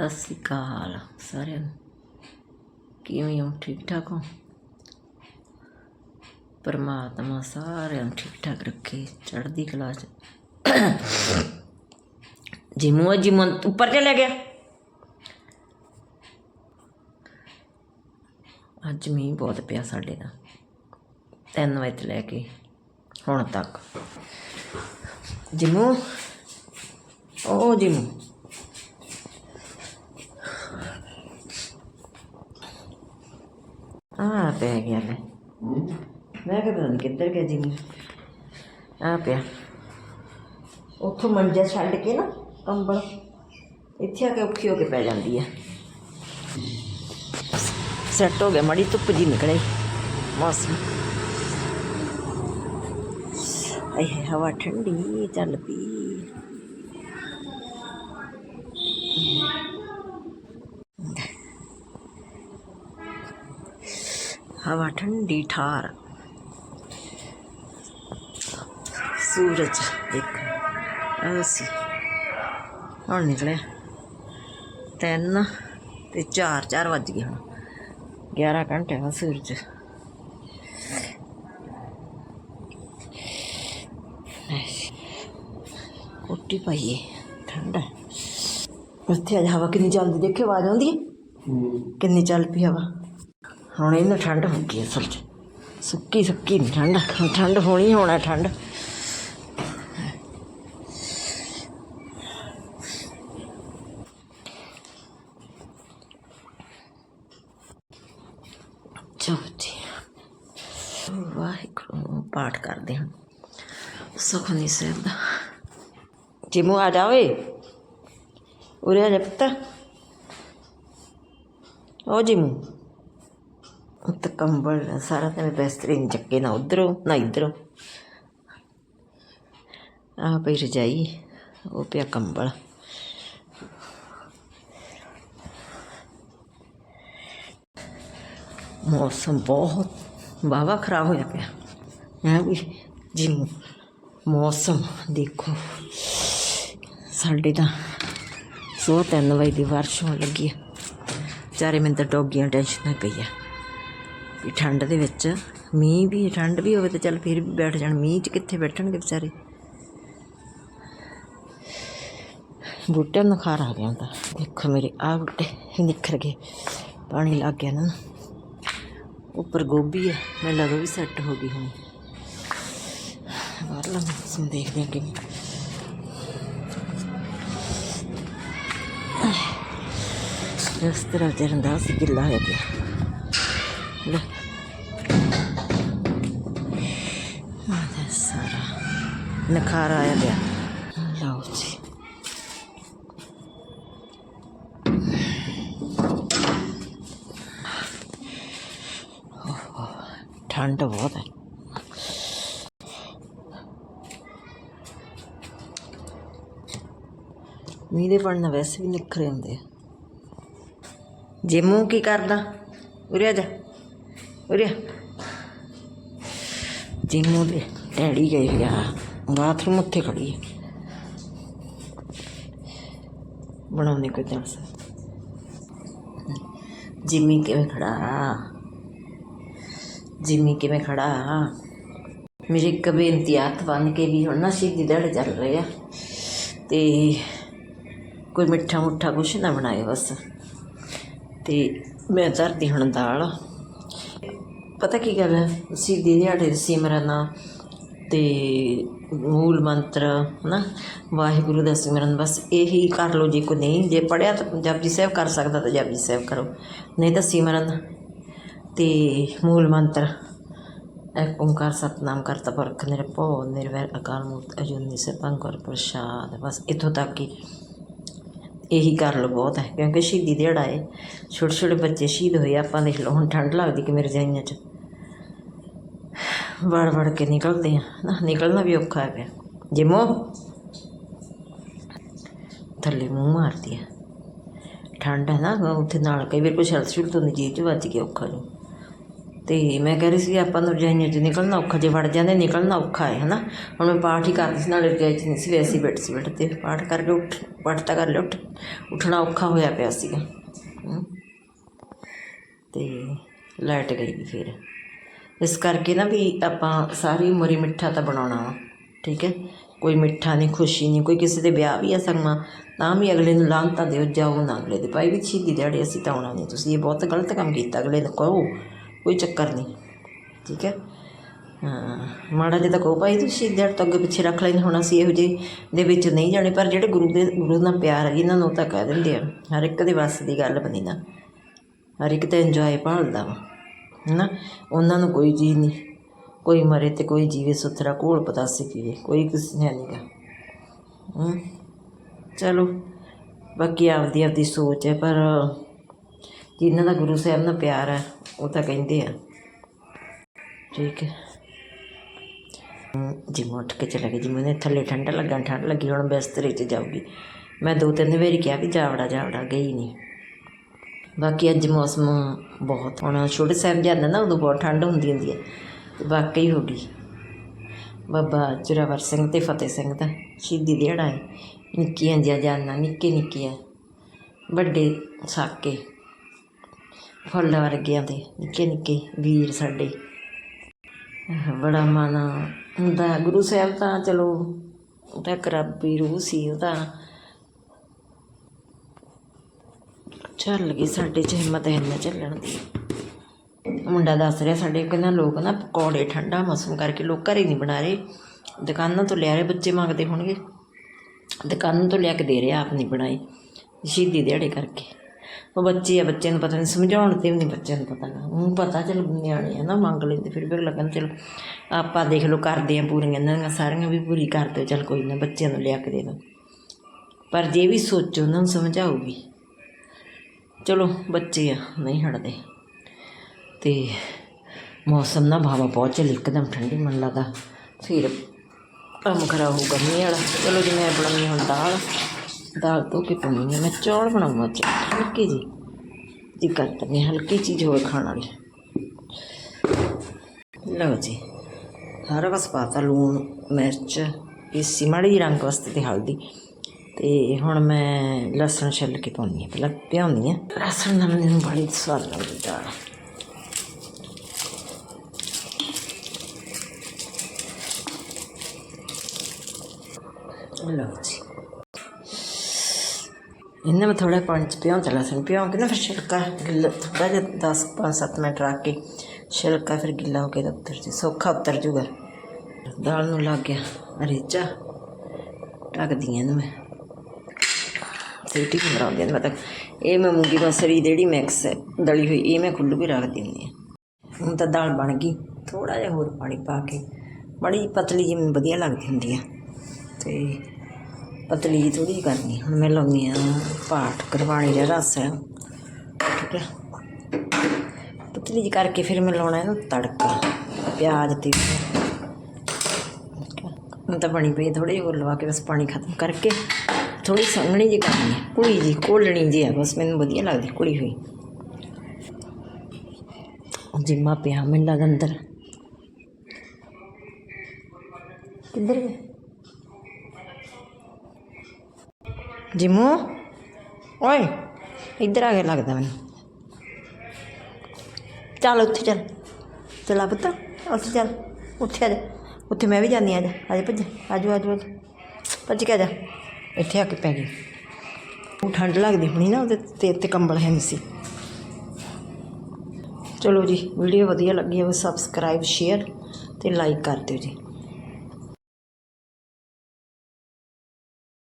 ਸਤਿ ਸ਼੍ਰੀ ਅਕਾਲ ਸਾਰਿਆਂ ਨੂੰ। ਕਿਵੇਂ ਹੋ? ਠੀਕ ਠਾਕ ਹੋ? ਪਰਮਾਤਮਾ ਸਾਰਿਆਂ ਨੂੰ ਠੀਕ ਠਾਕ ਰੱਖੇ, ਚੜ੍ਹਦੀ ਕਲਾ ਚ। ਜਿਮੂ ਜਿਮੂ ਉੱਪਰ ਚਲੇ ਗਿਆ। ਅੱਜ ਮੀਂਹ ਬਹੁਤ ਪਿਆ ਸਾਡੇ ਦਾ ਤਿੰਨ ਵਜੇ ਤੋਂ ਲੈ ਕੇ ਹੁਣ ਤੱਕ। ਜਿਮੂ ਓ ਜਿਮੂ। ਆ ਪੈ ਗਿਆ ਲੈ। ਮੈਂ ਕਿਹਾ ਪਤਾ ਨਹੀਂ ਕਿੱਧਰ ਗਿਆ ਜਿਮੂ ਆ ਪਿਆ। ਉੱਥੋਂ ਮੰਜਾ ਛੱਡ ਕੇ ਨਾ ਕੰਬਲ, ਇੱਥੇ ਆ ਕੇ ਔਖੀ ਹੋ ਕੇ ਪੈ ਜਾਂਦੀ ਆ। ਸੈੱਟ ਹੋ ਗਿਆ, ਮੜੀ ਧੁੱਪ ਜੀ ਨਿਕਲੇ। ਮੌਸਮ। ਆਈ ਹਵਾ ਠੰਡੀ ਚੱਲ ਪਈ। ਹਵਾ ਠੰਡੀ ਠਾਰ। ਸੂਰਜ ਦੇਖੋ ਅਸੀਂ ਹੁਣ ਨਿਕਲਿਆ। ਤਿੰਨ ਤੇ ਚਾਰ ਚਾਰ ਵੱਜ ਗਏ ਹੁਣ। 11 ਘੰਟੇ ਦਾ ਸੂਰਜ। ਕੋਟੀ ਪਾਈਏ ਠੰਡਾ ਉੱਥੇ ਅੱਜ ਹਵਾ ਕਿੰਨੀ ਚੱਲਦੀ ਦੇਖੇ ਆਵਾਜ਼ ਆਉਂਦੀ ਹੈ। ਕਿੰਨੀ ਚੱਲ ਪਈ ਹਵਾ। ਹੁਣ ਇਹਨੂੰ ਠੰਡ ਹੋ ਗਈ ਅਸਲ 'ਚ। ਸੁੱਕੀ ਸੁੱਕੀ ਨੀ ਠੰਡ ਠੰਡ ਹੋਣੀ ਹੋਣਾ ਠੰਡ। ਚਲੋ ਵਾਹਿਗੁਰੂ ਪਾਠ ਕਰਦੇ ਹਾਂ। ਸੁਖਨੀ ਸਾਹਿਬ ਦਾ। ਜਿਮੂ ਆ ਜਾ ਓਏ। ਉਰੇ ਆ ਜਾ ਪੁੱਤ। ਓ ਜਿਮੂ। ਉੱਤ ਕੰਬਲ ਸਾਰਾ ਦਿਨ ਬਿਸਤਰੇ ਨਹੀਂ ਚੱਕੇ ਨਾ ਉਧਰੋਂ, ਨਾ ਇਧਰੋਂ। ਆ ਪਈ ਰਜਾਈ, ਉਹ ਪਿਆ ਕੰਬਲ। ਮੌਸਮ ਬਹੁਤ ਵਾਵਾ ਖਰਾਬ ਹੋਇਆ ਪਿਆ। ਹੈ ਵੀ ਜੀ ਮੌਸਮ, ਦੇਖੋ। ਸਾਡੇ ਤਾਂ ਸੋ ਤਿੰਨ ਵਜੇ ਦੀ ਬਾਰਿਸ਼ ਹੋਣ ਲੱਗੀ ਹੈ ਚਾਰੇ ਮਿੰਟ ਡੋਗੀਆਂ ਟੈਨਸ਼ਨ ਪਈ ਆ ਵੀ ਠੰਡ ਦੇ ਵਿੱਚ। ਮੀਂਹ ਵੀ, ਠੰਡ ਵੀ ਹੋਵੇ ਤਾਂ ਚੱਲ ਫਿਰ ਵੀ ਬੈਠ ਜਾਣ। ਮੀਂਹ 'ਚ ਕਿੱਥੇ ਬੈਠਣਗੇ ਵਿਚਾਰੇ? ਬੂਟਿਆਂ ਨੂੰ ਖਾਰ ਆ ਗਿਆ ਹੁੰਦਾ ਦੇਖੋ ਮੇਰੇ ਆ ਬੂਟੇ ਨਿਖਰ ਗਏ। ਪਾਣੀ ਲੱਗ ਗਿਆ ਨਾ। ਉੱਪਰ ਗੋਭੀ ਹੈ ਮੈਂ ਲੱਗਦਾ ਵੀ ਸੈੱਟ ਹੋ ਗਈ ਹੁਣ। ਬਾਹਰਲਾ ਮੌਸਮ ਦੇਖਦੇ ਹਾਂ ਕਿਵੇਂ। ਇਸ ਤਰ੍ਹਾਂ ਚਰੰਦਾ ਸੀ ਗਿੱਲਾ ਹੋ ਗਿਆ ਲੈ ਆਹ ਸਾਰਾ ਨਖਾਰ ਆਇਆ ਗਿਆ ਲਓ ਜੀ ਠੰਡ ਬਹੁਤ ਹੈ ਮੀਂਹ ਦੇ ਪਾਣੀ ਵੈਸੇ ਵੀ ਨਿਖਰੇ ਹੁੰਦੇ ਆ ਜੇ ਮੂੰਹ ਕੀ ਕਰਦਾ ਉਰੇ ਜਾ ਉਰੇ। ਆ। ਦੇ ਡੈਡੀ ਗਏ ਆ। ਬਾਥਰੂਮ ਉੱਥੇ ਖੜੀ ਹੈ ਬਣਾਉਣੇ ਕੋਈ ਚਾਂਸ ਜਿੰਮੀ ਕਿਵੇਂ ਖੜਾ? ਜਿੰਮੀ ਕਿਵੇਂ ਖੜਾ? ਮੇਰੀ ਇੱਕ ਬੇਨਤੀ ਆ, ਹੱਥ ਬੰਨ ਕੇ ਵੀ ਹੁਣ ਨਾ ਸ਼ਹੀਦੀ ਦਿਹਾੜੇ ਚੱਲ ਰਹੇ ਆ। ਤੇ ਕੋਈ ਮਿੱਠਾ ਮੁੱਠਾ ਕੁਛ ਨਾ ਬਣਾਏ ਬਸ। ਤੇ ਮੈਂ ਧਰਦੀ ਹੁਣ ਦਾਲ। ਪਤਾ ਕੀ ਗੱਲ ਹੈ? ਸ਼ਹੀਦੀ ਦਿਹਾੜੇ ਦੇ ਸਿਮਰਨ ਅਤੇ ਮੂਲ ਮੰਤਰ ਨਾ ਵਾਹਿਗੁਰੂ ਦਾ ਸਿਮਰਨ, ਬਸ ਇਹੀ ਕਰ ਲਓ ਜੇ ਕੋਈ ਨਹੀਂ, ਜੇ ਪੜਿਆ ਤਾਂ ਜਪਜੀ ਸਾਹਿਬ ਕਰ ਸਕਦਾ ਤਾਂ ਜਪਜੀ ਸਾਹਿਬ ਕਰੋ। ਨਹੀਂ ਤਾਂ ਸਿਮਰਨ ਤੇ ਮੂਲ ਮੰਤਰ ਏਕ ਓੰਕਾਰ ਸਤਨਾਮ ਕਰਤਾ ਪੁਰਖ ਨਿਰਭਉ, ਨਿਰਵੈਰ ਅਕਾਲ ਮੂਰਤ ਅਜੂਨੀ ਸਭੰ ਗੁਰ ਪ੍ਰਸਾਦ। ਬਸ ਇੱਥੋਂ ਤੱਕ ਹੀ ਇਹੀ ਕਰ ਲਓ ਬਹੁਤ ਹੈ, ਕਿਉਂਕਿ ਸ਼ਹੀਦੀ ਦਿਹਾੜਾ ਹੈ ਛੋਟੇ ਛੋਟੇ ਬੱਚੇ ਸ਼ਹੀਦ ਹੋਏ ਆਪਾਂ ਦੇਖ ਲਓ, ਹੁਣ ਠੰਡ ਲੱਗਦੀ ਕਿ ਮੇਰੇ ਰਜਾਈਆਂ 'ਚ। ਵੜ ਵੜ ਕੇ ਨਿਕਲਦੇ ਆ ਨਾ ਨਿਕਲਣਾ ਵੀ ਔਖਾ ਹੈ ਪਿਆ ਜਿਮੋ ਥੱਲੇ ਮੂੰਹ ਮਾਰਦੀ ਆ। ਠੰਡ ਹੈ ਨਾ, ਉੱਥੇ ਨਾਲ ਕਈ ਵਾਰ ਕੋਈ ਛਲ ਛੁਲ ਤੋਂ ਜੀ 'ਚ ਵੱਜ ਕੇ ਔਖਾ ਨੂੰ ਤੇ ਮੈਂ ਕਹਿ ਰਹੀ ਸੀ, ਆਪਾਂ ਨੂੰ ਰਜਾਈਆਂ 'ਚ ਨਿਕਲਣਾ ਔਖਾ, ਜੇ ਵੜ ਜਾਂਦੇ, ਨਿਕਲਣਾ ਔਖਾ ਹੈ, ਹਨਾ? ਹੁਣ ਮੈਂ ਪਾਠ ਹੀ ਕਰਦੀ ਸੀ, ਨਾਲੇ ਰਜਾਈ 'ਚ ਨਹੀਂ ਸੀ, ਵੈਸੇ ਬੈਠ ਸੀ ਬੈਠ ਤੇ ਪਾਠ ਕਰਕੇ ਉੱਠ, ਪਾਠ ਤਾਂ ਕਰ ਲਿਆ, ਉੱਠ। ਉੱਠਣਾ ਔਖਾ ਹੋਇਆ ਪਿਆ ਸੀਗਾ। ਹਮ। ਤੇ ਲਾਈਟ ਗਈ ਫਿਰ। ਇਸ ਕਰਕੇ ਨਾ ਵੀ ਆਪਾਂ ਸਾਰੀ ਉਮਰ ਹੀ ਮਿੱਠਾ ਤਾਂ ਬਣਾਉਣਾ ਵਾ, ਠੀਕ ਹੈ? ਕੋਈ ਮਿੱਠਾ ਨਹੀਂ, ਖੁਸ਼ੀ ਨਹੀਂ, ਕੋਈ ਕਿਸੇ ਦੇ ਵਿਆਹ ਵੀ ਆ ਸਗਮਾ ਤਾਂ ਵੀ ਅਗਲੇ ਨੂੰ ਲਾਂਤਾ ਦਿਓ, ਜਾਓ ਨਾ ਅਗਲੇ ਦੇ ਭਾਈ ਵੀ ਛੀਦੀ ਦਿਹਾੜੇ ਅਸੀਂ ਤਾਂ ਆਉਣਾ ਨਹੀਂ, ਤੁਸੀਂ ਇਹ ਬਹੁਤ ਗਲਤ ਕੰਮ ਕੀਤਾ, ਅਗਲੇ ਨੂੰ ਕਹੋ, ਕੋਈ ਚੱਕਰ ਨਹੀਂ, ਠੀਕ ਹੈ? ਮਾੜਾ ਜਿਹਾ ਤਾਂ ਕਹੋ ਭਾਈ ਤੁਸੀਂ ਦਿਹਾੜ ਤੋਂ ਅੱਗੇ ਪਿੱਛੇ ਰੱਖ ਲੈਂਦੇ ਹੁਣ ਅਸੀਂ ਇਹੋ ਜਿਹੇ ਦੇ ਵਿੱਚ ਨਹੀਂ ਜਾਣੇ, ਪਰ ਜਿਹੜੇ ਗੁਰੂ ਦੇ, ਗੁਰੂ ਨਾਲ ਪਿਆਰ ਹੈ ਇਹਨਾਂ ਨੂੰ ਤਾਂ ਕਹਿ ਦਿੰਦੇ ਆ, ਹਰ ਇੱਕ ਦੇ ਵੱਸ ਦੀ ਗੱਲ ਬਣੀ ਨਾ, ਹਰ ਇੱਕ ਤੇ ਇੰਜੋਏ ਭਾਲਦਾ ਵਾ। ਹੈ ਨਾ ਉਹਨਾਂ ਨੂੰ ਕੋਈ ਚੀਜ਼ ਨਹੀਂ। ਕੋਈ ਮਰੇ ਤੇ ਕੋਈ ਜੀਵੇ ਸੁਥਰਾ, ਕੋਲ ਪਤਾਸੇ ਪੀਵੇ ਕੋਈ ਕਿਸੇ ਹੈ ਨਹੀਂ ਗਾ ਚਲੋ, ਬਾਕੀ ਆਪਦੀ ਆਪਦੀ ਸੋਚ ਹੈ, ਪਰ ਜਿਨ੍ਹਾਂ ਦਾ ਗੁਰੂ ਸਾਹਿਬ ਨਾਲ ਪਿਆਰ ਹੈ, ਉਹ ਤਾਂ ਕਹਿੰਦੇ ਆ। ਠੀਕ ਹੈ। ਜਿਵੇਂ ਉੱਠ ਕੇ ਚਲੇ ਗਈ ਜਿਵੇਂ ਨੇ ਥੱਲੇ ਠੰਡਾ ਲੱਗਾ, ਠੰਡ ਲੱਗੀ, ਹੁਣ ਬਿਸਤਰੇ 'ਚ ਜਾਊਗੀ। ਮੈਂ ਦੋ ਤਿੰਨ ਵਾਰੀ ਕਿਹਾ ਵੀ ਜਾਵੜਾ ਜਾਵੜਾ ਗਈ ਨਹੀਂ। ਬਾਕੀ ਅੱਜ ਮੌਸਮ ਬਹੁਤ, ਹੁਣ ਛੋਟੇ ਸਾਹਿਬ ਜਾਂਦਾ ਨਾ ਉਦੋਂ ਬਹੁਤ ਠੰਡ ਹੁੰਦੀ ਹੁੰਦੀ ਹੈ, ਤੇ ਵਾਕਈ ਹੋ ਗਈ। ਬਾਬਾ ਜੁਰਾਵਰ ਸਿੰਘ ਤੇ ਫਤਿਹ ਸਿੰਘ ਦਾ ਸ਼ਹੀਦੀ ਦਿਹਾੜਾ ਹੈ। ਨਿੱਕੀਆਂ ਜਿਹੀਆਂ ਜਾਨਾਂ, ਨਿੱਕੇ ਨਿੱਕੀਆਂ, ਵੱਡੇ ਸਾਕੇ, ਫੁੱਲ ਵਰਗਿਆਂ ਦੇ, ਨਿੱਕੇ ਨਿੱਕੇ ਵੀਰ ਸਾਡੇ। ਬੜਾ ਮਨ ਹੁੰਦਾ ਗੁਰੂ ਸਾਹਿਬ ਤਾਂ ਚਲੋ ਉਹਦਾ ਤਾਂ ਇੱਕ ਰੂਹ ਸੀ ਉਹਦਾ ਤਾਂ ਚੱਲ ਗਈ, ਸਾਡੇ ਚ ਹਿੰਮਤ ਹੈ ਨਾ ਚੱਲਣ ਦੀ। ਮੁੰਡਾ ਦੱਸ ਰਿਹਾ ਸਾਡੇ, ਕਹਿੰਦਾ ਲੋਕ ਨਾ ਪਕੌੜੇ ਠੰਡਾ ਮੌਸਮ ਕਰਕੇ ਲੋਕ ਘਰੇ ਨਹੀਂ ਬਣਾ ਰਹੇ। ਦੁਕਾਨਾਂ ਤੋਂ ਲਿਆ ਰਹੇ, ਬੱਚੇ ਮੰਗਦੇ ਹੋਣਗੇ। ਦੁਕਾਨਾਂ ਤੋਂ ਲਿਆ ਕੇ ਦੇ ਰਿਹਾ, ਆਪ ਨਹੀਂ ਬਣਾਈ ਸ਼ਹੀਦੀ ਦਿਹਾੜੇ ਕਰਕੇ। ਉਹ ਬੱਚੇ ਆ, ਬੱਚਿਆਂ ਨੂੰ ਪਤਾ ਨਹੀਂ, ਸਮਝਾਉਣ ਤੇ ਵੀ ਨਹੀਂ ਬੱਚਿਆਂ ਨੂੰ ਪਤਾ ਨਾ। ਉਹ ਪਤਾ ਚਲ ਨਿਆਣੇ ਆ ਨਾ, ਮੰਗ ਲੈਂਦੇ, ਫਿਰ ਵੀ ਲੱਗਣ ਚਲ, ਆਪਾਂ ਦੇਖ ਲਓ ਕਰਦੇ ਆ ਪੂਰੀਆਂ, ਇਹਨਾਂ ਦੀਆਂ ਸਾਰੀਆਂ ਵੀ ਪੂਰੀ ਕਰ ਦਿਓ, ਚਲ ਕੋਈ ਨਾ, ਬੱਚਿਆਂ ਨੂੰ ਲਿਆ ਕੇ ਦੇ ਦੋ। ਪਰ ਜੇ ਵੀ ਸੋਚੋ, ਉਹਨਾਂ ਨੂੰ ਸਮਝਾਊਗੀ ਚਲੋ, ਬੱਚੇ ਆ, ਨਹੀਂ ਹਟਦੇ। ਅਤੇ ਮੌਸਮ ਨਾ ਭਾਵਾ ਬਹੁਤ ਚੱਲ, ਇੱਕਦਮ ਠੰਡੀ ਮਨ ਲੱਗਾ ਫਿਰ ਕੰਮ ਖਰਾਬ ਹੋਊਗਾ, ਮੀਂਹ ਵਾਲਾ। ਚਲੋ ਜੀ, ਮੈਂ ਬਣਾਉਣੀ ਹੁਣ ਦਾਲ। ਦਾਲ ਧੋ ਕੇ ਪਾਉਣੀ ਹੈ ਮੈਂ ਚੌਲ ਬਣਾਉਂਗਾ ਅੱਜ ਹਲਕੀ ਜੀ ਜੀ ਕਰਦਾ ਨਹੀਂ ਹਲਕੀ ਚੀਜ਼ ਹੋਵੇ ਖਾਣ ਵਾਲੀ। ਲਓ ਜੀ, ਸਾਰਾ ਬਸ ਪਾਤਾ ਲੂਣ, ਮਿਰਚ ਇਸੀ ਮਾੜੀ ਜਿਹੀ ਰੰਗ ਵਾਸਤੇ ਤੇ ਹਲਦੀ। ਤੇ ਹੁਣ ਮੈਂ ਲਸਣ ਛਿੱਲ ਕੇ ਪਾਉਣੀ ਹੈ, ਪਹਿਲਾਂ ਪਿਆਉਣੀ ਹੈ। ਲਸਣ ਨਾਲ ਮੈਨੂੰ ਬੜੀ ਸਵਾਦ ਲੱਗਦੀ। ਦਾਲ ਲਓ ਜੀ। ਇਹਨਾਂ ਮੈਂ ਥੋੜਾ ਪਾਣੀ ਚ ਪਿਆਉਂ ਤੇ ਲਸਣ ਭਿਉਂ ਕੇ ਨਾ ਫਿਰ ਛਿਲਕਾ ਗਿੱਲਾ ਥੋੜਾ ਜਿਹਾ 10 5 7 ਮਿੰਟ ਰੱਖ ਕੇ ਛਿਲਕਾ ਫਿਰ ਗਿੱਲਾ ਹੋ ਕੇ ਤਾਂ ਉੱਤਰ ਜੀ ਸੌਖਾ ਉੱਤਰ ਜੂਗਾ। ਦਾਲ ਨੂੰ ਲੱਗ ਗਿਆ ਰੇਚਾ। ਢੱਕਦੀ ਹਾਂ ਇਹਨੂੰ ਮੈਂ। ਸੀਟੀ ਬਣਾਉਂਦੀ ਹਾਂ ਮੈਂ ਤਾਂ, ਇਹ ਮੈਂ ਮੂੰਗੀ ਮਸਰੀ ਜਿਹੜੀ ਮਿਕਸ ਹੈ, ਦਲੀ ਹੋਈ, ਇਹ ਮੈਂ ਖੁੱਲ੍ਹ ਵੀ ਰੱਖ ਦਿੰਦੀ ਹਾਂ। ਹੁਣ ਤਾਂ ਦਾਲ ਬਣ ਗਈ ਥੋੜਾ ਜਿਹਾ ਹੋਰ ਪਾਣੀ ਪਾ ਕੇ, ਬੜੀ ਪਤਲੀ ਜਿਹੀ ਮੈਨੂੰ ਵਧੀਆ ਲੱਗਦੀ ਹੁੰਦੀ ਆ। ਤੇ ਪਤਲੀ ਜਿਹੀ ਥੋੜੀ ਜਿਹੀ ਕਰਨੀ, ਹੁਣ ਮੈਂ ਲਾਉਂਦੀ ਆ ਪਾਠ ਕਰਵਾਣੀ ਦਾ ਰਸ ਹੈ। ਠੀਕ ਹੈ। ਪਤਲੀ ਜਿਹੀ ਕਰਕੇ ਫਿਰ ਮੈਂ ਲਾਉਣਾ ਇਹਨੂੰ ਤੜਕਾ, ਪਿਆਜ਼ ਤੇ ਠੀਕ ਹੈ। ਹੁਣ ਤਾਂ ਬਣੀ ਪਈ ਥੋੜੀ ਜਿਹੀ ਹੋਰ ਲਵਾ ਕੇ ਬਸ ਪਾਣੀ ਖਤਮ ਕਰਕੇ ਥੋੜੀ ਸੰਘਣੀ ਜਿਹੀ ਕਰਨੀ ਹੈ। ਕੁੜੀ ਜੀ ਕੋਲਣੀ ਜੀ ਹੈ। ਬਸ ਮੈਨੂੰ ਵਧੀਆ ਲੱਗਦੀ ਕੁੜੀ ਹੋਈ। ਜਿੰਮਾ ਪਿਆ ਮੈਨੂੰ ਲੱਗਦਾ ਅੰਦਰ। ਕਿੱਧਰ ਗਏ? ਜਿਮੂ, ਓਏ, ਇੱਧਰ ਆ ਕੇ ਲੱਗਦਾ ਮੈਨੂੰ। ਚੱਲ ਉੱਥੇ ਚੱਲ। ਚਲਾ ਪੁੱਤ, ਉੱਥੇ ਚੱਲ। ਉੱਥੇ ਆ ਜਾ। ਉੱਥੇ ਮੈਂ ਵੀ ਜਾਂਦੀ ਆ ਜਾ। ਆ ਜਾ ਭੱਜ। ਆਜੋ ਆਜੋ ਆਜੋ ਭੱਜ ਕੇ ਆ ਜਾ। ਇੱਥੇ ਆ ਕੇ ਪੈ ਗਈ। ਉਹ ਠੰਡ ਲੱਗਦੀ ਹੋਣੀ ਨਾ, ਉਹਦੇ ਤੇ ਤੇ ਕੰਬਲ ਹੈ ਨਹੀਂ ਸੀ। ਚਲੋ ਜੀ ਵੀਡੀਓ ਵਧੀਆ ਲੱਗੀ ਹੋਵੇ ਸਬਸਕ੍ਰਾਈਬ ਸ਼ੇਅਰ ਤੇ ਲਾਈਕ ਕਰ ਦਿਓ ਜੀ।